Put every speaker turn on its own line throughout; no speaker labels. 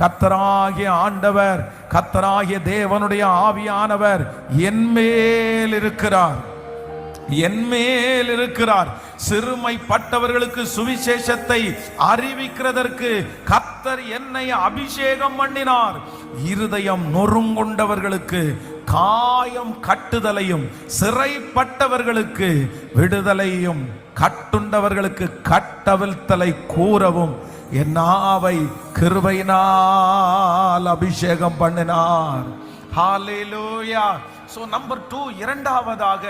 கத்தராகிய ஆண்டவர் கத்தராகிய தேவனுடைய ஆவியானவர் என்மேல் இருக்கிறார். என்மேல் இருக்கிறார். சிறுமைப்பட்டவர்களுக்கு சுவிசேஷத்தை அறிவிக்கிறதற்கு கத்தர் என்னை அபிஷேகம் பண்ணினார். இருதயம் நொறுங்குண்டவர்களுக்கு காயம் கட்டுதலையும் சிறைப்பட்டவர்களுக்கு விடுதலையும் கட்டுண்டவர்களுக்கு கட்டவிழ்த்தலை கூறவும் என் நாவை கிருபையினால் அபிஷேகம் பண்ணினார். ஹாலேலூயா ஸோ நம்பர் டூ இரண்டாவதாக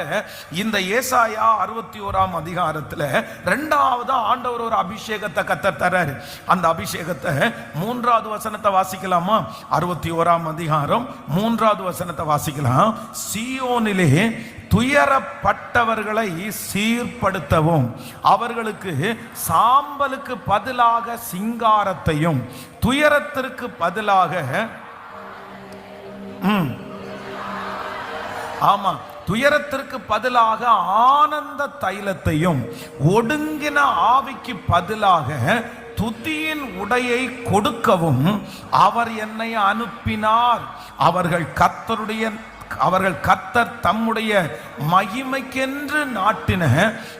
இந்த ஏசாயா அறுபத்தி ஓராம் அதிகாரத்தில் ரெண்டாவது ஆண்டவர் ஒரு அபிஷேகத்தை கத்தர் தராரு அந்த அபிஷேகத்தை மூன்றாவது வசனத்தை வாசிக்கலாமா? அறுபத்தி ஓராம் அதிகாரம் மூன்றாவது வசனத்தை வாசிக்கலாம். சியோனிலே துயரப்பட்டவர்களை சீர்படுத்தவும் அவர்களுக்கு சாம்பலுக்கு பதிலாக சிங்காரத்தையும் துயரத்திற்கு பதிலாக ம், ஆமா துயரத்திற்கு பதிலாக ஆனந்த தைலத்தையும் ஒடுங்கின ஆவிக்கு பதிலாக துதியின் உடையை கொடுக்கவும் அவர் என்னை அனுப்பினார். அவர்கள் கத்தருடைய அவர்கள் கத்தர் தம்முடைய மகிமைக்கென்று நாட்டின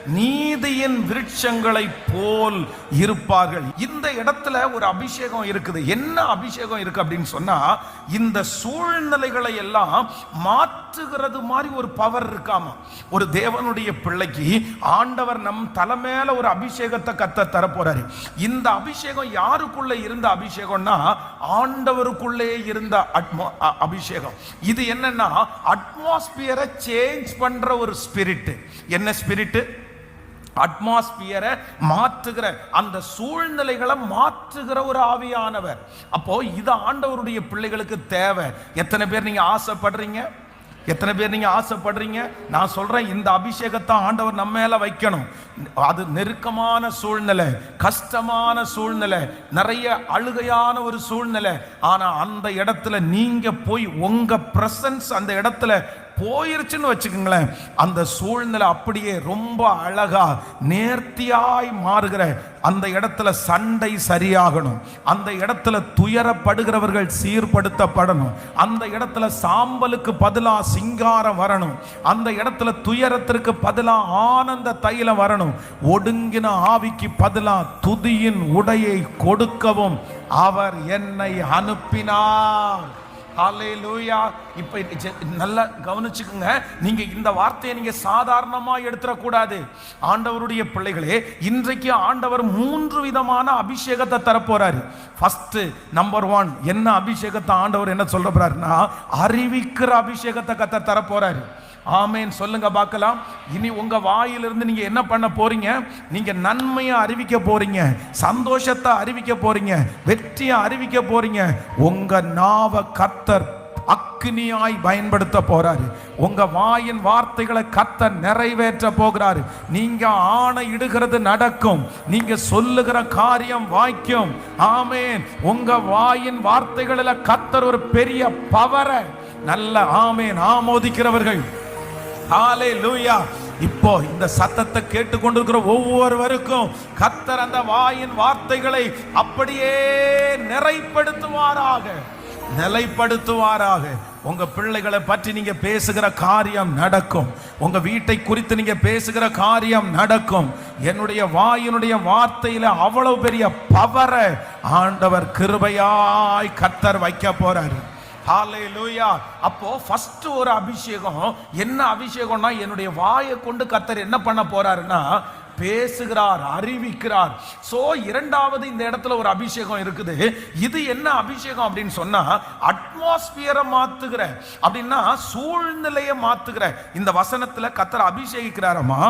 நீதியின் விருட்சங்களை போல் இருப்பார்கள். இந்த இடத்துல ஒரு அபிஷேகம் இருக்குது. என்ன அபிஷேகம் இருக்கு அப்படின்னு சொன்னா இந்த சூழ்நிலைகளை எல்லாம் மாற்றுகிறது மாதிரி ஒரு பவர் இருக்காமா? ஒரு தேவனுடைய பிள்ளைக்கு ஆண்டவர் நம் தலை மேல ஒரு அபிஷேகத்தை கத்த தரப்போறாரு. இந்த அபிஷேகம் யாருக்குள்ள இருந்த அபிஷேகம்னா ஆண்டவருக்குள்ளே இருந்த அட்மோ அபிஷேகம். இது என்னன்னா அட்மாஸ்பியரை சேஞ்ச் பண்ற ஒரு ஸ்பிரிட் என்ன ஸ்பிரிட் அட்மாஸ்பியரை மாற்றுகிற அந்த சூழ்நிலைகளை மாற்றுகிற ஒரு ஆவியானவர். அப்போ இது ஆண்டவருடைய பிள்ளைகளுக்கு தேவை. எத்தனை பேர் நீங்க ஆசைப்படுறீங்க? எத்தனை பேர் நீங்கள் ஆசைப்படுறீங்க? நான் சொல்கிறேன் இந்த அபிஷேகத்தை ஆண்டவர் நம்ம மேலே வைக்கணும். அது நெருக்கமான சூழ்நிலை கஷ்டமான சூழ்நிலை நிறைய அழுகையான ஒரு சூழ்நிலை. ஆனால் அந்த இடத்துல நீங்கள் போய் உங்கள் ப்ரெசன்ஸ் அந்த இடத்துல போயிருச்சுன்னு வச்சுக்கோங்களேன். அந்த சூழ்நிலை அப்படியே ரொம்ப அழகா நேர்த்தியாய் மாறுகிற அந்த இடத்துல சண்டை சரியாகணும். அந்த இடத்துல துயரப்படுகிறவர்கள் சீர்படுத்தப்படணும். அந்த இடத்துல சாம்பலுக்கு பதிலாக சிங்காரம் வரணும். அந்த இடத்துல துயரத்திற்கு பதிலாக ஆனந்த தைலம் வரணும். ஒடுங்கின ஆவிக்கு பதிலாக துதியின் உடையை கொடுக்கவும் அவர் என்னை அனுப்பினார். ஹalleluya. இப்போ நல்லா கவனிச்சுக்கோங்க. நீங்கள் இந்த வார்த்தையை நீங்கள் சாதாரணமாக எடுத்துடக்கூடாது. ஆண்டவருடைய பிள்ளைகளே இன்றைக்கு ஆண்டவர் மூன்று விதமான அபிஷேகத்தை தரப்போறாரு. ஃபஸ்ட்டு நம்பர் ஒன் என்ன அபிஷேகத்தை ஆண்டவர் என்ன சொல்ல போறாருன்னா அறிவிக்கிற அபிஷேகத்தை கத்த தரப்போறாரு. ஆமேன். சொல்லுங்க பார்க்கலாம். இனி உங்க வாயிலிருந்து நீங்க என்ன பண்ண போறீங்க? நீங்க நன்மையை அறிவிக்க போறீங்க சந்தோஷத்தை அறிவிக்க போறீங்க வெற்றியை அறிவிக்க போறீங்க. உங்க நாவ கத்தர் அக்னியாய் பயன்படுத்த போறாரு. உங்க வாயின் வார்த்தைகளை கத்த நிறைவேற்ற போகிறாரு. நீங்க ஆணை இடுகிறது நடக்கும். நீங்க சொல்லுகிற காரியம் வாய்க்கும். ஆமேன். உங்க வாயின் வார்த்தைகளில் கத்தர் ஒரு பெரிய பவரை நல்ல ஆமேன். ஆமோதிக்கிறவர்கள் ஹalleluya. இப்போ இந்த சத்தத்தை கேட்டுக்கொண்டிருக்கிற ஒவ்வொருவருக்கும் கத்தர் அந்த வாயின் வார்த்தைகளை அப்படியே நிறைப்படுத்துவாராக. நிலைப்படுத்துவாராக. உங்க பிள்ளைகளை பற்றி நீங்க பேசுகிற காரியம் நடக்கும். உங்க வீட்டை குறித்து நீங்க பேசுகிற காரியம் நடக்கும். என்னுடைய வாயினுடைய வார்த்தையில அவ்வளவு பெரிய பவரை ஆண்டவர் கிருபையாய் கத்தர் வைக்க போறாரு. ஹalleluya. அப்போ ஃபர்ஸ்ட் ஒரு அபிஷேகம். என்ன அபிஷேகம்னா என்னுடைய வாயை கொண்டு கத்தர் என்ன பண்ண போறாருன்னா பேசுகிறார் அறிவிக்கிறார். சோ இரண்டாவது இந்த இடத்துல ஒரு அபிஷேகம் இருக்குது. இது என்ன அபிஷேகம் அப்படின்னு சொன்னா அட்மாஸ்பியரை மாத்துகிற அப்படின்னா சூழ்நிலையை மாத்துகிற. இந்த வசனத்துல கத்தர் அபிஷேகிக்கிறாரமா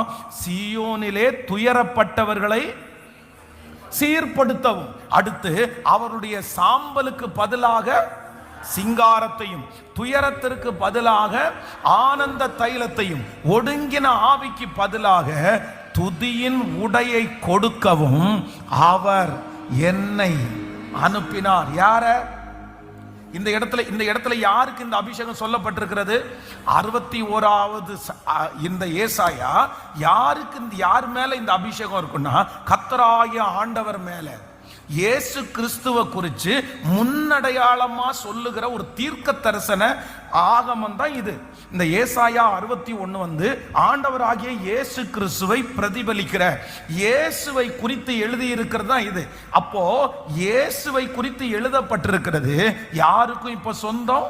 சியோனிலே துயரப்பட்டவர்களை சீர்படுத்தவும். அடுத்து அவருடைய சாம்பலுக்கு பதிலாக சிங்காரத்தையும் துயரத்திற்கு பதிலாக ஆனந்த தைலத்தையும் ஒடுங்கின ஆவிக்கு பதிலாக துதியின் உடையை கொடுக்கவும் அவர் என்னை அனுப்பினார். யார? இந்த இடத்துல இந்த இடத்துல யாருக்கு இந்த அபிஷேகம் சொல்லப்பட்டிருக்கிறது? அறுபத்தி ஓராவது இந்த ஏசாயா யாருக்கு இந்த யார் மேல இந்த அபிஷேகம் இருக்குன்னா கத்தராய ஆண்டவர் மேல. இயேசு கிறிஸ்துவ குறித்து முன்னடையாளமாக சொல்லுகிற ஒரு தீர்க்க தரிசன ஆகமம் தான் இது. இந்த ஏசாயா அறுபத்தி ஒன்று வந்து ஆண்டவராகிய இயேசு கிறிஸ்துவை பிரதிபலிக்கிற இயேசுவை குறித்து எழுதியிருக்கிறது தான் இது. அப்போ இயேசுவை குறித்து எழுதப்பட்டிருக்கிறது யாருக்கும் இப்போ சொந்தம்?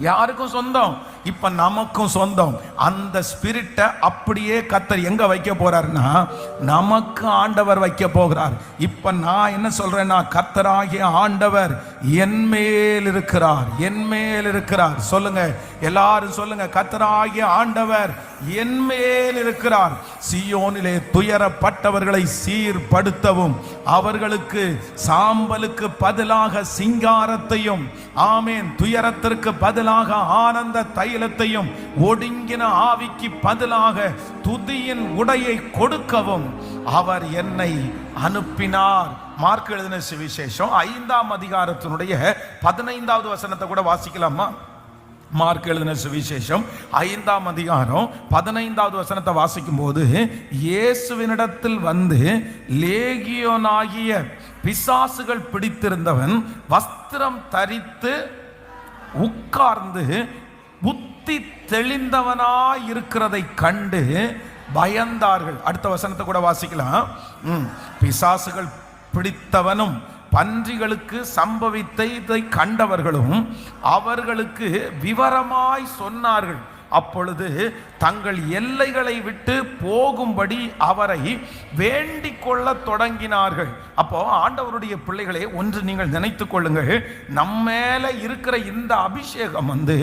யாருக்கும் சொந்தம்? இப்ப நமக்கும் சொந்தம். அந்த ஸ்பிரிட்டை அப்படியே கத்தர் எங்க வைக்க போறாருன்னா நமக்கு ஆண்டவர் வைக்க போகிறார். இப்ப நான் என்ன சொல்றேன்னா கத்தராகிய ஆண்டவர் என் மேல் இருக்கிறார். என் மேல் இருக்கிறார். சொல்லுங்க எல்லாரும் சொல்லுங்க கத்தராகிய ஆண்டவர் என் மேல் இருக்கிறார். சியோனிலே துயரப்பட்டவர்களை சீர்படுத்தவும் அவர்களுக்கு சாம்பலுக்கு பதிலாக சிங்காரத்தையும் ஆமேன் துயரத்திற்கு பதிலாக ஆனந்த தைலத்தையும் ஒடுங்கின ஆவிக்கு பதிலாக துதியின் உடையை கொடுக்கவும் அவர் என்னை அனுப்பினார். மார்க் எழுதின சுவிசேஷம் ஐந்தாம் அதிகாரத்தினுடைய பதினைந்தாவது வசனத்தை கூட வாசிக்கலாமா? மார்க் எழுதின சுவிசேஷம் ஐந்தாம் அதிகாரம் பதினைந்தாவது வசனத்தை வாசிக்கும் போது இயேசுவினிடத்தில் வந்து லேகியோனாகிய பிசாசுகள் பிடித்திருந்தவன் வஸ்திரம் தரித்து உட்கார்ந்து புத்தி தெளிந்தவனாய் இருக்கிறதை கண்டு பயந்தார்கள் அடுத்த வசனத்தை கூட வாசிக்கலாம் ம். பிசாசுகள் பிடித்தவனும் பன்றிகளுக்கு சம்பவித்ததை கண்டவர்களும் அவர்களுக்கு விவரமாய் சொன்னார்கள். அப்பொழுது தங்கள் எல்லைகளை விட்டு போகும்படி அவரை வேண்டிக் கொள்ள தொடங்கினார்கள். அப்போ ஆண்டவருடைய பிள்ளைகளே ஒன்று நீங்கள் நினைத்துக் கொள்ளுங்கள். நம்ம மேல இருக்கிற இந்த அபிஷேகம் வந்து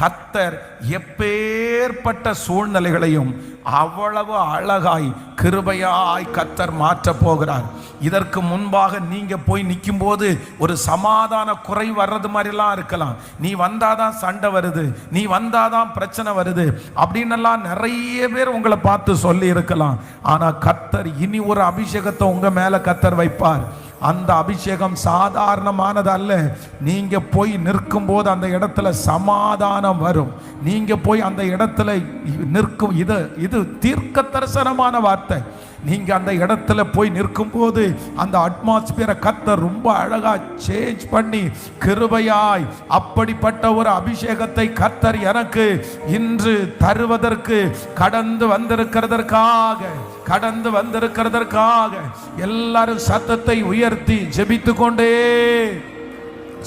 கத்தர் எப்பேற்பட்ட சூழ்நிலைகளையும் அவ்வளவு அழகாய் கிருபையாய் கத்தர் மாற்ற போகிறார். இதற்கு முன்பாக நீங்க போய் நிற்கும் போது ஒரு சமாதான குறை வர்றது மாதிரிலாம் இருக்கலாம். நீ வந்தாதான் சண்டை வருது. நீ வந்தாதான் பிரச்சனை வருது. அப்படின்னெல்லாம் நிறைய பேர் உங்களை பார்த்து சொல்லி இருக்கலாம். ஆனா கத்தர் இனி ஒரு அபிஷேகத்தை உங்க மேல கத்தர் வைப்பார். அந்த அபிஷேகம் சாதாரணமானது அல்ல. நீங்க போய் நிற்கும் போது அந்த இடத்துல சமாதானம் வரும். நீங்க போய் அந்த இடத்துல நிற்கும். இது இது தீர்க்க தரிசனமான வார்த்தை. நீங்க அந்த இடத்துல போய் நிற்கும் போது அந்த அட்மாஸ்பியரை கத்தர் ரொம்ப அழகா சேஞ்ச் பண்ணி கிருபையாய் அப்படிப்பட்ட ஒரு அபிஷேகத்தை கத்தர் எனக்கு இன்று தருவதற்கு கடந்து வந்திருக்கிறதற்காக கடந்து வந்திருக்கிறதற்காக எல்லாரும் சத்தத்தை உயர்த்தி ஜெபித்து கொண்டே.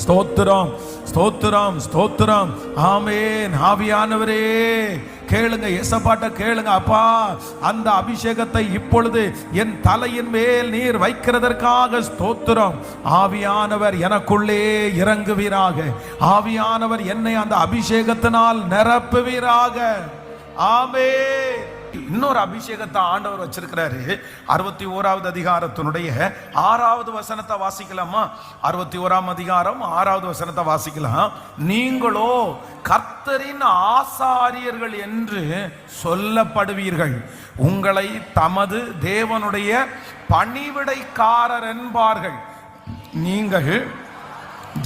ஸ்தோத்திரம் ஸ்தோத்திரம் ஸ்தோத்திரம். ஆமேன். ஆவியானவரே. கேளுங்க எசப்பாட்ட கேளுங்க அப்பா அந்த அபிஷேகத்தை இப்பொழுது என் தலையின் மேல் நீர் வைக்கிறதற்காக ஸ்தோத்திரம். ஆவியானவர் எனக்குள்ளே இறங்குவீராக. ஆவியானவர் என்னை அந்த அபிஷேகத்தினால் நிரப்புவீராக. ஆமே இன்னொரு அபிஷேகத்தை ஆண்டவர் வச்சிருக்கிறாரு. அறுபத்தி ஓராவது அதிகாரத்தினுடைய ஆறாவது வசனத்தை வாசிக்கலாமா? அறுபத்தி ஓராம் அதிகாரம் ஆறாவது வசனத்தை வாசிக்கலாம். நீங்களோ கர்த்தரின் ஆசாரியர்கள் என்று சொல்லப்படுவீர்கள். உங்களை தமது தேவனுடைய பணிவிடைக்காரர் என்பார்கள். நீங்கள்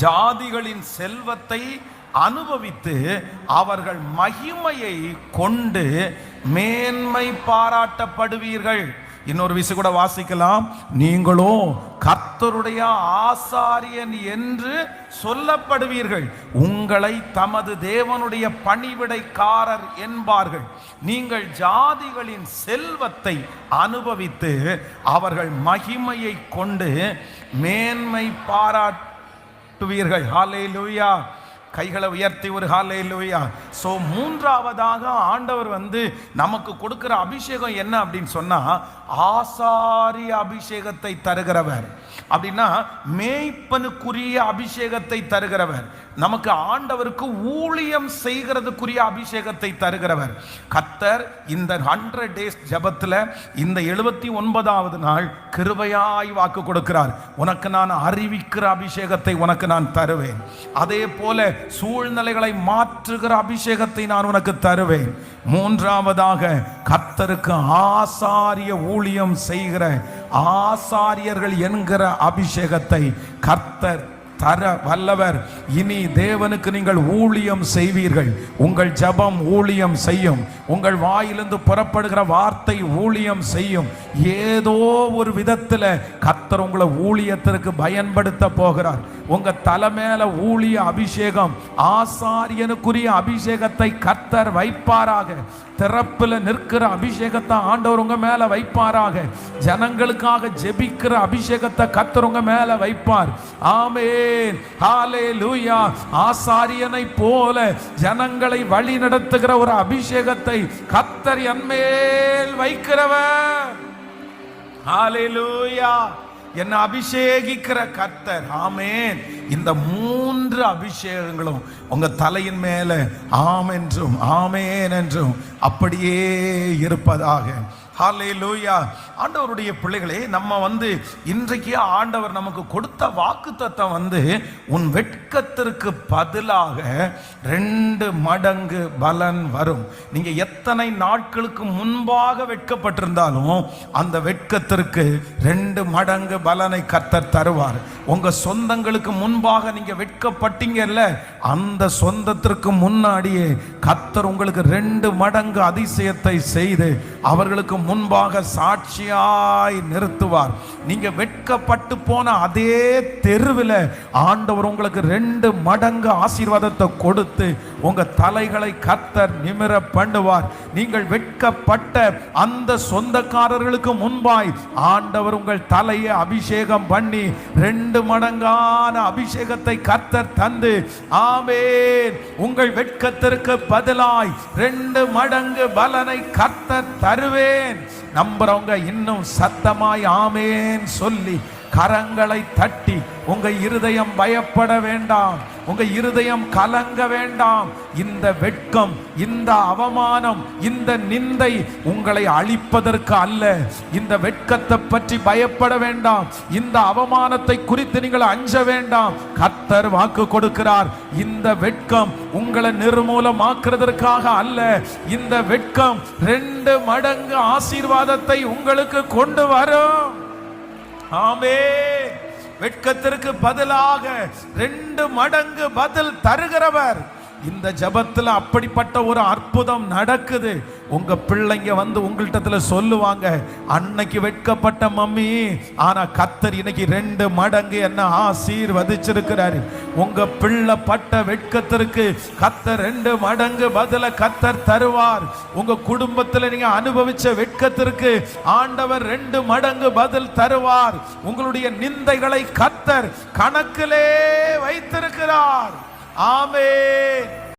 ஜாதிகளின் செல்வத்தை அனுபவித்து அவர்கள் மகிமையை கொண்டு மேன்மை பாராட்டப்படுவீர்கள். இன்னொரு விஷயம் கூட வாசிக்கலாம். நீங்களும் கர்த்தருடைய ஆசாரியன் என்று சொல்லப்படுவீர்கள். உங்களை தமது தேவனுடைய பணிவிடைக்காரர் என்பார்கள். நீங்கள் ஜாதிகளின் செல்வத்தை அனுபவித்து அவர்கள் மகிமையை கொண்டு மேன்மை பாராட்டுவீர்கள். ஹாலே லூயா கைகளை உயர்த்தி ஒரு ஹாலே இல்லையா ஸோ மூன்றாவதாக ஆண்டவர் வந்து நமக்கு கொடுக்குற அபிஷேகம் என்ன அப்படின்னு சொன்னால் ஆசாரிய அபிஷேகத்தை தருகிறவர். அப்படின்னா மேய்ப்பனுக்குரிய அபிஷேகத்தை தருகிறவர். நமக்கு ஆண்டவருக்கு ஊழியம் செய்கிறதுக்குரிய அபிஷேகத்தை தருகிறவர். கத்தர் இந்த ஹண்ட்ரட் டேஸ் ஜபத்தில் இந்த எழுபத்தி ஒன்பதாவது நாள் கிருபையாய் வாக்கு கொடுக்கிறார். உனக்கு நான் அறிவிக்கிற அபிஷேகத்தை உனக்கு நான் தருவேன். அதே போல சூழ்நிலைகளை மாற்றுகிற அபிஷேகத்தை நான் உனக்கு தருவேன். மூன்றாவதாக கர்த்தருக்கு ஆசாரிய ஊழியம் செய்கிற ஆசாரியர்கள் என்கிற அபிஷேகத்தை கர்த்தர் தர வல்லவர். இனி தேவனுக்கு நீங்கள் ஊழியம் செய்வீர்கள். உங்கள் ஜெபம் ஊழியம் செய்யும். உங்கள் வாயிலிருந்து புறப்படுகிற வார்த்தை ஊழியம் செய்யும். ஏதோ ஒரு விதத்தில் கத்தர் உங்களை ஊழியத்திற்கு பயன்படுத்த போகிறார். உங்க தலை ஊழிய அபிஷேகம் ஆசாரியனுக்குரிய அபிஷேகத்தை கத்தர் வைப்பாராக. திறப்பில் நிற்கிற அபிஷேகத்தை ஆண்டவருங்க மேலே மேல வைப்பாராக. ஜனங்களுக்காக ஜெபிக்கிற அபிஷேகத்தை கத்துறவங்க மேலே மேல வைப்பார். ஹாலே லூயா ஆசாரியனை போல ஜனங்களை வழி நடத்துகிற ஒரு அபிஷேகத்தை கத்தர் என்மேல் வைக்கிறவர். லூயா என்னை அபிஷேகிக்கிற கர்த்தர். ஆமேன். இந்த மூன்று அபிஷேகங்களும் உங்க தலையின் மேல ஆம் என்றும் ஆமேன் என்றும் அப்படியே இருப்பதாக ஹாலே லூயா ஆண்டவருடைய பிள்ளைகளே நம்ம வந்து இன்றைக்கு ஆண்டவர் நமக்கு கொடுத்த வாக்குத்தத்தம் வந்து உன் வெட்கத்திற்கு பதிலாக ரெண்டு மடங்கு பலன் வரும். நீங்க எத்தனை நாட்களுக்கு முன்பாக வெட்கப்பட்டிருந்தாலும் அந்த வெட்கத்திற்கு ரெண்டு மடங்கு பலனை கத்தர் தருவார். உங்க சொந்தங்களுக்கு முன்பாக நீங்க வெட்கப்பட்டீங்கல்ல அந்த சொந்தத்திற்கு முன்னாடியே கத்தர் உங்களுக்கு ரெண்டு மடங்கு அதிசயத்தை செய்து அவர்களுக்கு முன்பாக சாட்சியாய் நிறுத்துவார். நீங்க வெட்கப்பட்டு போன அதே தெருவில் ஆண்டவர் உங்களுக்கு ரெண்டு மடங்கு ஆசீர்வாதத்தை கொடுத்து உங்க தலைகளை கத்தர் நிமிர பண்ணுவார். நீங்கள் வெட்கப்பட்ட அந்த சொந்தக்காரர்களுக்கு முன்பாய் ஆண்டவர் உங்கள் தலையை அபிஷேகம் பண்ணி ரெண்டு மடங்கான அபிஷேகத்தை கத்தர் தந்து ஆமேன். உங்கள் வெட்கத்திற்கு பதிலாய் ரெண்டு மடங்கு பலனை கத்தர் தருவேன். நம்புறவங்க இன்னும் சத்தமாய் ஆமேன் சொல்லி கரங்களை தட்டி உங்க இருதயம் பயப்பட வேண்டாம். உங்க இருதயம் கலங்க வேண்டாம். இந்த வெட்கம் இந்த அவமானம் இந்த நிந்தை உங்களை அழிப்பதற்கு அல்ல. இந்த வெட்கத்தை பற்றி பயப்பட வேண்டாம். இந்த அவமானத்தை குறித்து நீங்கள் அஞ்ச வேண்டாம். கத்தர் வாக்கு கொடுக்கிறார். இந்த வெட்கம் உங்களை நிர்மூலமாக்குறதற்காக அல்ல. இந்த வெட்கம் ரெண்டு மடங்கு ஆசீர்வாதத்தை உங்களுக்கு கொண்டு வரும். ஆமே. வெட்கத்திற்கு பதிலாக ரெண்டு மடங்கு பதில் தருகிறவர். இந்த ஜபத்தில் அப்படிப்பட்ட ஒரு அற்புதம் நடக்குது. உங்க பிள்ளைங்க வந்து உங்கள்கிட்ட சொல்லுவாங்க அன்னைக்கு வெட்கப்பட்ட மம்மி ஆனா கத்தர் இன்னைக்கு ரெண்டு மடங்கு என்ன ஆசீர்வதிச்சிருக்கிறாரு. உங்க பிள்ளை பட்ட வெட்கத்திற்கு கத்தர் ரெண்டு மடங்கு பதில கத்தர் தருவார். உங்க குடும்பத்துல நீங்க அனுபவிச்ச வெட்கத்திற்கு ஆண்டவர் ரெண்டு மடங்கு பதில் தருவார். உங்களுடைய நிந்தைகளை கத்தர் கணக்கிலே வைத்திருக்கிறார். ஆமென்